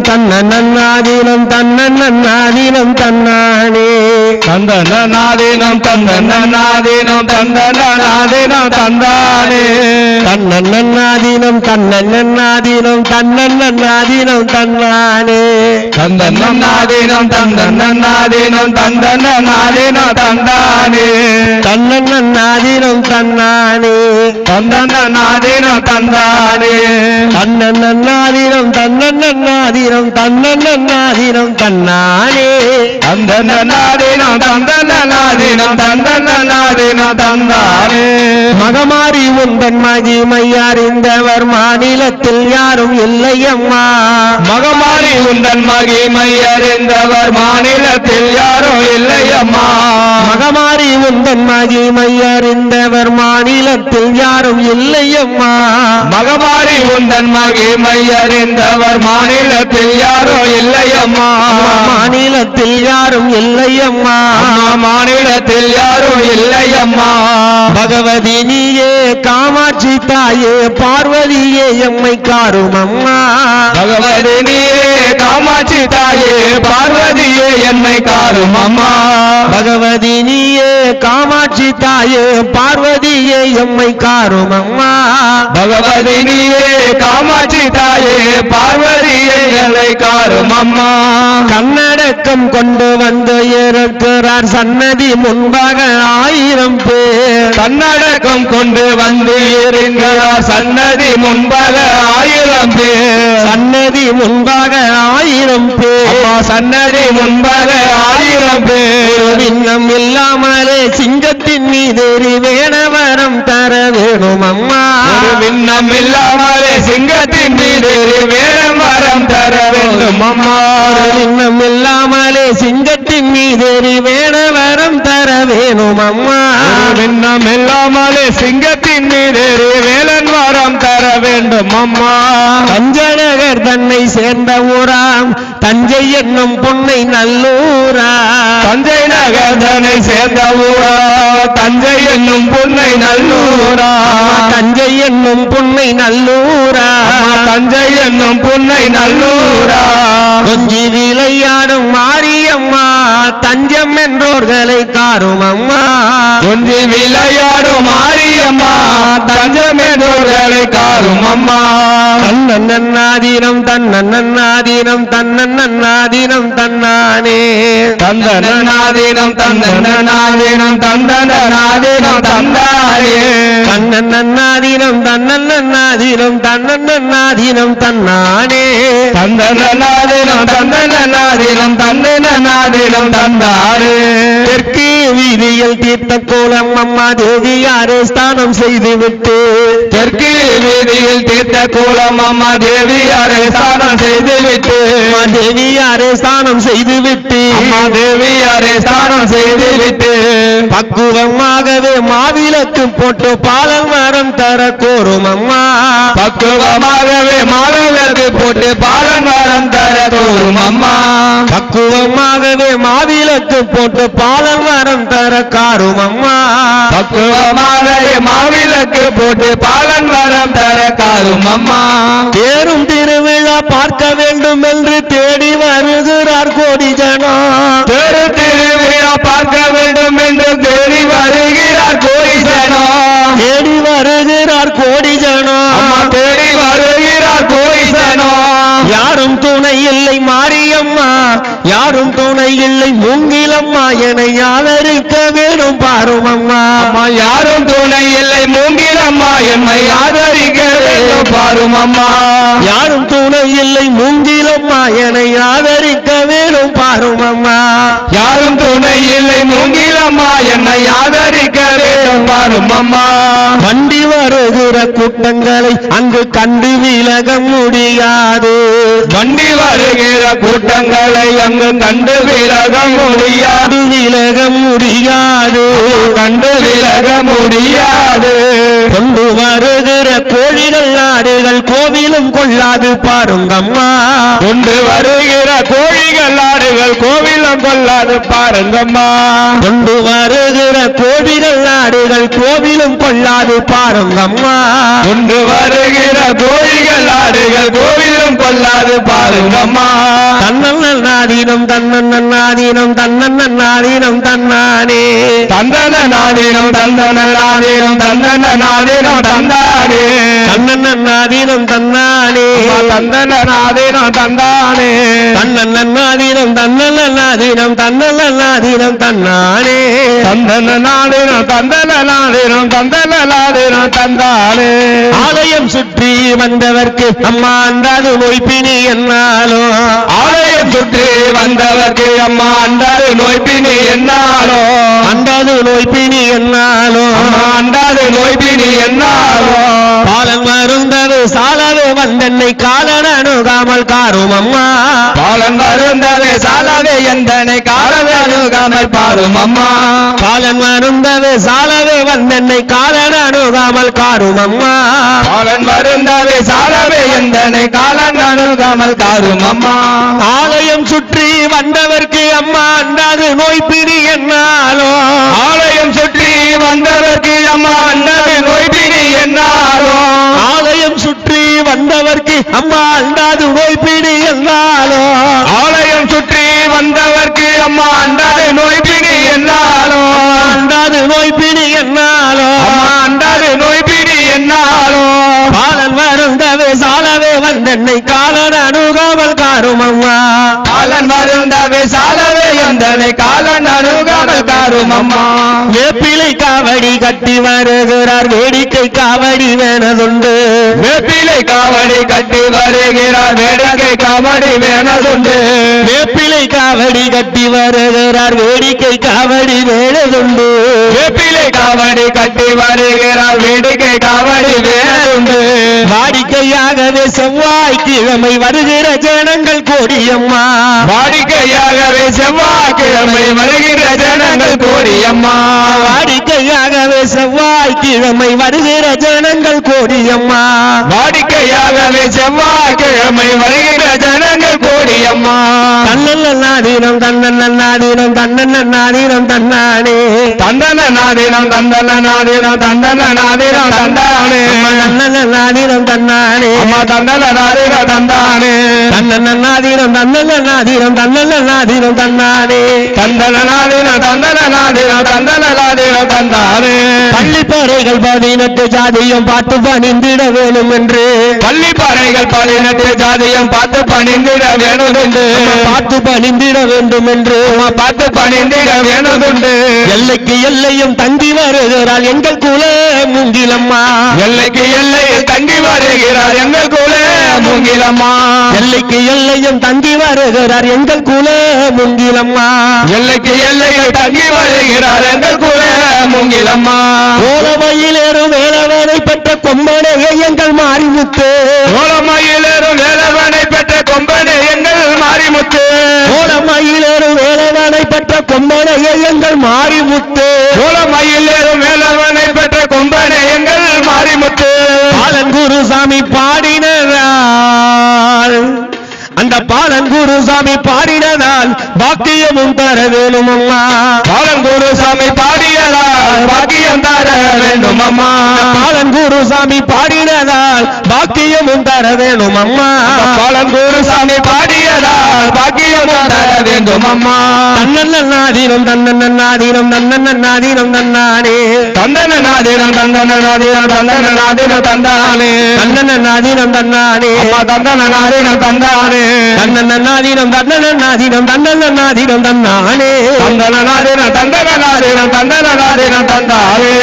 தன்னன்னாதீனம் தன்னன்னாதீனம் தன்னானே. தந்தன நாதீனம் தந்தன நாதீனம் தந்தன. நாதீனம் தந்தானே தன்னன்னாதீனம் தன்னன்னாதீனம் தன்னன்னாதீனம் தன்னானே. தந்தன நாதீனம் தந்தன நாதீனம் தந்தன நாதீனம் தந்தானே. தன்னன்னாதீனம் தன்னானே தந்தன. நாதீனம் தந்தானே. தன்னன்னாதீனம் தன்னன்னாதீனம் தன்னன்னாதீனம் தன்னானே. தந்தன நாதீனம் தந்தன நாதீனம் தந்தன நாதீனம் தந்தானே மகமாரி உந்தன் மகிமை அறிந்தவர் மாநிலத்தில் யாரும் இல்லையம்மா. மகமாரி உந்தன் மகிமை அறிந்தவர் மாநிலத்தில் யாரோ இல்லையம்மா. மகமாரி உந்தன் அறிந்தவர் மாநிலத்தில் யாரும் இல்லையம்மா. மகமாரி உந்தன் மகிமை அறிந்தவர் மாநிலத்தில் யாரோ இல்லையம்மா. மாநிலத்தில் யாரும் இல்லையம்மா. அம்மா மாநிலத்தில் யாரோ இல்லையம்மா. பகவதி நீயே காமாட்சி தாயே பார்வதியே எம்மை காரும் அம்மா. பகவதி நீயே காமாட்சி தாயே பார்வதியே என்னை காரும் அம்மா. பகவதி நீயே காமாட்சி தாயே பார்வதியே எம்மை காரும் அம்மா. பகவதி நீயே காமாட்சி தாயே பார்வதியே என்னை காரும் அம்மா. கண்ணடக்கம் கொண்டு வந்து இருக்கிறார் சன்னதி முன்பாக ஆயிரம் பேர். கன்னடக்கம் கொண்டு வந்து இருக்கிறார் சன்னதி முன்பாக சன்னதி முன்பாக ஆயிரம் பேர். சன்னதி முன்பாக ஆயிரம் பேர். இன்னம் இல்லாமலே சிங்கத்தின் மீதேறி வேணவரம் தர வேணும் அம்மா விண்ணம் இல்லாமலே சிங்கத்தின் மீது வேடம் வரம் தர வேண்டும் அம்மா இன்னம் இல்லாமலே சிங்கத்தின் மீதேறி வேணவரம் தர வேணும் அம்மா விண்ணம் இல்லாமலே சிங்கத்தின் மீது வேலன் தர வேண்டும் அம்மா. தஞ்சநகர் தன்னை சேர்ந்த ஊராம். தஞ்சை என்னும் பொன்னை நல்லூரா. தஞ்சை நகர்தனை சேர்ந்த ஊரா. தஞ்சை என்னும் பொன்னை நல்லூரா. தஞ்சை என்னும் பொன்னை நல்லூரா. தஞ்சை என்னும் பொன்னை நல்லூரா. கொஞ்சி விளையாடும் மாரியம்மா. தஞ்சம் என்றோர்களை காரும் அம்மா கொஞ்சி விளையாடும் மாரியம்மா தஞ்சமேனோர்களை காரும் அம்மா தன்னன்னாதீனம் தன்னன்னாதீனம் தன்னன்னாதீனம் தன்னானே. தந்தனாதீனம் தந்தனாதீனம் தந்தனாதீனம் தந்தாரே தன்னன்னாதீனம் தன்னன்னாதீனம் தன்னன்னாதீனம் தன்னானே. தந்தனாதீனம் தந்தனாதீனம் தந்தனாதீனம் தந்தாரே. தெற்கு வீதியில் தீர்த்த கோலம் அம்மா தேவியாரே ஸ்தானம் செய்துவிட்டு. தெற்கு வீதியில் தீர்த்த கூலம் அம்மா தேவியாரை ஸ்தானம் செய்துவிட்டு. அம்மா தேவியாரே ஸ்தானம் செய்துவிட்டு. அம்மா தேவியாரை ஸ்தானம் செய்துவிட்டு. பக்குவமாகவே மாவிளக்கு போட்டு பாலம் மரம் தர கோரும் அம்மா. பக்குவமாகவே மாணவருக்கு போட்டு பாலன் வரம் தர தோறும் அம்மா. பக்குவமாகவே மாவிளக்கு போட்டு பாலம் மரம் தர காரும் அம்மா. பக்குவமாகவே மாவிளக்கு போட்டு பாலன் வரம் தர காரும் அம்மா. தேரும் திருவிழா பார்க்க வேண்டும் என்று தேடி வருகிறார் கோடி ஜனம். தெரு திருவிழா பார்க்க வேண்டும் என்று தேடி வருகிறார் கோயிசனம் தேடி வருகிறார் கோடி ஜனம் தேடி வருகிறார் கோயிசனம் யாரும் துணை இல்லை மாரியம்மா. யாரும் துணை இல்லை மூங்கிலம்மா. என ஆதரிக்க வேணும் பாரும் அம்மா யாரும் துணை இல்லை மூங்கிலம்மா. என்னை ஆதரிக்க வேண்டும் பாரும் அம்மா யாரும் துணை இல்லை மூங்கிலம்மா. என ஆதரிக்க வேணும் பாரும் அம்மா இல்லை மூங்கிலம்மா என்னை ஆதரிக்க வேண்டும். அம்மா வண்டி வருகிற கூட்டங்களை அங்கு கண்டு விலக முடியாது. வண்டி வருகிற கூட்டங்களை அங்கு கண்டு விலக முடியாது கொள்ளாது பாருங்கம்மா. கொண்டு வருகிற கோழிகள் ஆடுகள் கோவிலம் கொள்ளாது பாருங்கம்மா. கொண்டு வருகிற கோவிகள் ஆடுகள் கோவிலும் கொள்ளாது பாருங்கம்மா. கொண்டு வருகிற கோழிகள் ஆடுகள் கோவிலும் கொள்ளாது பாருங்கம்மா. தன்னன்னாதீனம் தன்னன்னாதீனம் தன்னன்னாதீனம் தன்னானே. தந்தன நாதீனம் தந்தன நாதீனம் தந்தன நாதீனம் தந்தானே தன்னன்னாதீனம் தன்னானே தந்தன நாதீனம் தந்தானே. தன்னன்னாதீனம் தன்னன்னாதீனம் தன்னன்னாதீனம் தன்னானே தந்தன நாதீனம் தந்தன நாதீனம் தந்தன ஆலயம் சுற்றி வந்தவர்க்கு அம்மா அன்றாது நோய்பினி என்னாலோ. ஆலயம் சுற்றி வந்தவர்க்கு அம்மா அண்டாது நோய்பினி என்னாலோ. அன்றாது நோய்பினி என்னாலோ. அம்மா அண்டாது நோய்பினி என்னாலோ. பாலன் வருந்தது சாலவே வந்தென்னை காலன அணுகாமல் காரும் அம்மா. பாலன் வருந்தவே சாலவே எந்தனை காலவே அணுகாமல் பாரும் அம்மா. பாலன் வருந்தது சாலவே வந்தென்னை காலன அணுகாமல் காரும் அம்மா. பாலன் வருந்தவே சாலவே எந்தனை காலன் அணுகாமல் காரும் அம்மா. ஆலயம் சுற்றி வந்தவர்க்கு அம்மா அன்றாது நோய்பினி என்னாலோ. ஆலயம் சுற்றி வந்தவர்க்கு அம்மா அண்டவே நோய்பினி என்னாலோ. ஆலயம் சுற்றி வந்தவர்க்கு அம்மா அண்டாது நோய்பினி என்னாலோ ஆலயம் சுற்றி வந்தவர்க்கு அம்மா அண்டாது நோய்பினி என்னாலோ அண்டாது நோய்பினி என்னாலோ அம்மா அண்டாது நோய்பினி என்னாலோ பாலன் வருந்தவே சாலவே வந்தென்னை காலன் அணுகாமல் காரும் அம்மா காலன் வருந்தவே சாலவே எந்தனை காலன் அணுகாமல் காரும் அம்மா. வேப்பிலை காவடி கட்டி வருகிறார் வேடிக்கை காவடி வேணதுண்டு. வேப்பிலை காவடி கட்டி வருகிறார் வேடிக்கை காவடி வேணதுண்டு. வேப்பிலை காவடி கட்டி வருகிறார் வேடிக்கை காவடி வேணதுண்டு. காவடி கட்டி வருகிறார். வேடிக்கை காவடி வேணதுண்டு வாடிக்கையாகவே செவ்வாய்க்கிழமை வருகிற ஜனங்கள் கோடியம்மா. வாடிக்கையாகவே செவ்வாய்க்கிழமை வருகிற ஜனங்கள் கோடியம்மா. வாடிக்கையாகவே செவ்வாய்க்கிழமை வருகிற ஜனங்கள் கோடியம்மா. வாடிக்கையாகவே செவ்வாய்க்கிழமை வருகிற ஜனங்கள் கோடியம்மா. தன்னன்னாதீனம் தன்னன்னாதீனம் தன்னன்னாதீனம் தன்னானே. தந்தன நாதினம் தந்தன நாதினம் தந்தன நாதினம் தந்தானே தன்னன்னாதீனம் தன்னானே. அம்மா தந்தன நாதினம் தந்தானே. தன்னானே தந்தன நாதினம் தந்தன. நாதினம் தந்தன நாதினம் தந்தானே பள்ளிப்பறைகள் பதினெட்டு ஜாதியும் பார்த்து பணிந்திட வேணும் என்று. பள்ளி பாறைகள் பதினெட்டு ஜாதியம் பார்த்து பணிந்திட வேணுதுண்டு பார்த்து பணிந்திட வேண்டும் என்று. பார்த்து பணிந்திட வேணுதுண்டு எல்லைக்கு எல்லையும் தங்கி வருகிறாள் எங்கள் குல. மூங்கிலம்மா. எல்லைக்கு எல்லையில் தங்கி வருகிறார் எங்கள் குல மூங்கிலம்மா. எல்லைக்கு எல்லையும் தங்கி வருகிறார் எங்கள் குல மூங்கிலம்மா. எல்லைக்கு எல்லையில் தங்கி வருகிறார் எங்கள் குல மூங்கிலம்மா. ஓலமையிலேறும் வேலவனை பெற்ற கொம்பனையை எங்கள் மாறிமுத்து ஓலமயிலேறும் வேலவனை பெற்ற கொம்பனே எங்கள் மாரிமுத்து. ஓலமையிலேறும் வேலவனை பெற்ற கொம்பனையை எங்கள் மாறிமுத்து பாடினார் அந்த பாலன் குருசாமி பாடினதால் பாக்கியமும் தர வேணும் அம்மா பாலன் குருசாமி பாடியதால் பாக்கியம் தர வேண்டும் அம்மா பாலன் குருசாமி பாடினதால் பாக்கியமும் தர வேணும் அம்மா பாலன் குருசாமி பாடியதால் பாக்கியம் தர வேண்டும் அம்மா தன்னன்னாதீனம் தன்னன்னாதீனம் தன்னன்னாதீனம் தன்னானே నాదీనం తందన నాదీనం తందన నాదీనం తందానే తందన నాదీనం తందానే అమ్మ తందన నాదీనం తందానే తందన నాదీనం తందన నాదీనం తందన నాదీనం తందానే తందన నాదీనం తందన నాదీనం తందన నాదీనం తందానే